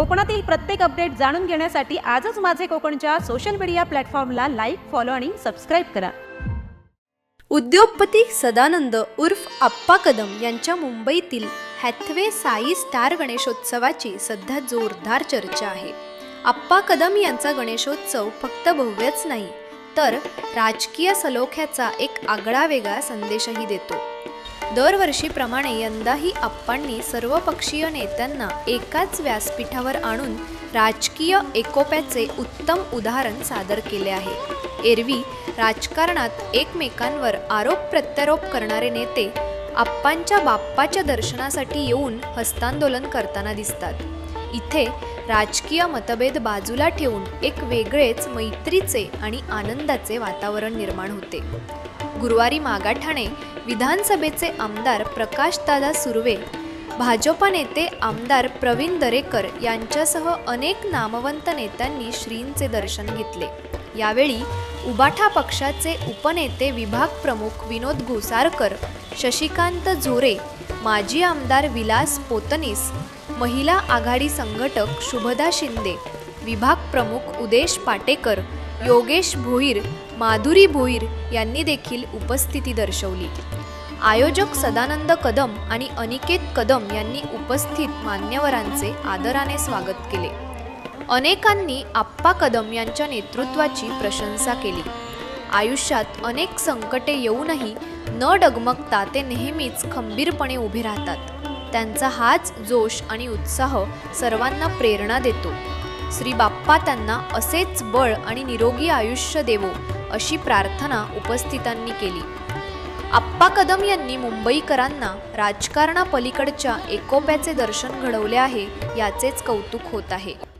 कोकणातील प्रत्येक अपडेट जाणून घेण्यासाठी आजच माझे कोकणच्या सोशल मीडिया प्लॅटफॉर्मला लाईक फॉलो आणि सबस्क्राईब करा. उद्योगपती सदानंद उर्फ आप्पा कदम यांच्या मुंबईतील हॅथवे साई स्टार गणेशोत्सवाची सध्या जोरदार चर्चा आहे. आप्पा कदम यांचा गणेशोत्सव फक्त भव्यच नाही तर राजकीय सलोख्याचा एक आगळा वेगळा संदेशही देतो. दरवर्षीप्रमाणे यंदाही आप्पांनी सर्वपक्षीय नेत्यांना एकाच व्यासपीठावर आणून राजकीय एकोप्याचे उत्तम उदाहरण सादर केले आहे. एरवी राजकारणात एकमेकांवर आरोप प्रत्यारोप करणारे नेते आप्पांच्या बाप्पाच्या दर्शनासाठी येऊन हस्तांदोलन करताना दिसतात. इथे राजकीय मतभेद बाजूला ठेवून एक वेगळेच मैत्रीचे आणि आनंदाचे वातावरण निर्माण होते. गुरुवारी मागाठाणे विधानसभेचे आमदार प्रकाशदादा सुर्वे भाजपा नेते आमदार प्रवीण दरेकर यांच्यासह अनेक नामवंत नेत्यांनी श्रींचे दर्शन घेतले. यावेळी उबाठा पक्षाचे उपनेते विभाग प्रमुख विनोद घोसारकर शशिकांत झोरे माजी आमदार विलास पोतनीस महिला आघाडी संघटक शुभदा शिंदे विभाग प्रमुख उदेश पाटेकर योगेश भोईर माधुरी भोईर यांनी देखील उपस्थिती दर्शवली. आयोजक सदानंद कदम आणि अनिकेत कदम यांनी उपस्थित मान्यवरांचे आदराने स्वागत केले. अनेकांनी आप्पा कदम यांच्या नेतृत्वाची प्रशंसा केली. आयुष्यात अनेक संकटे येऊनही न डगमगता ते नेहमीच खंबीरपणे उभे राहतात. त्यांचा हाच जोश आणि उत्साह सर्वांना प्रेरणा देतो. श्री बाप्पा त्यांना असेच बळ आणि निरोगी आयुष्य देवो अशी प्रार्थना उपस्थितांनी केली. आप्पा कदम यांनी मुंबईकरांना राजकारणापलीकडच्या एकोप्याचे दर्शन घडवले आहे याचेच कौतुक होत आहे.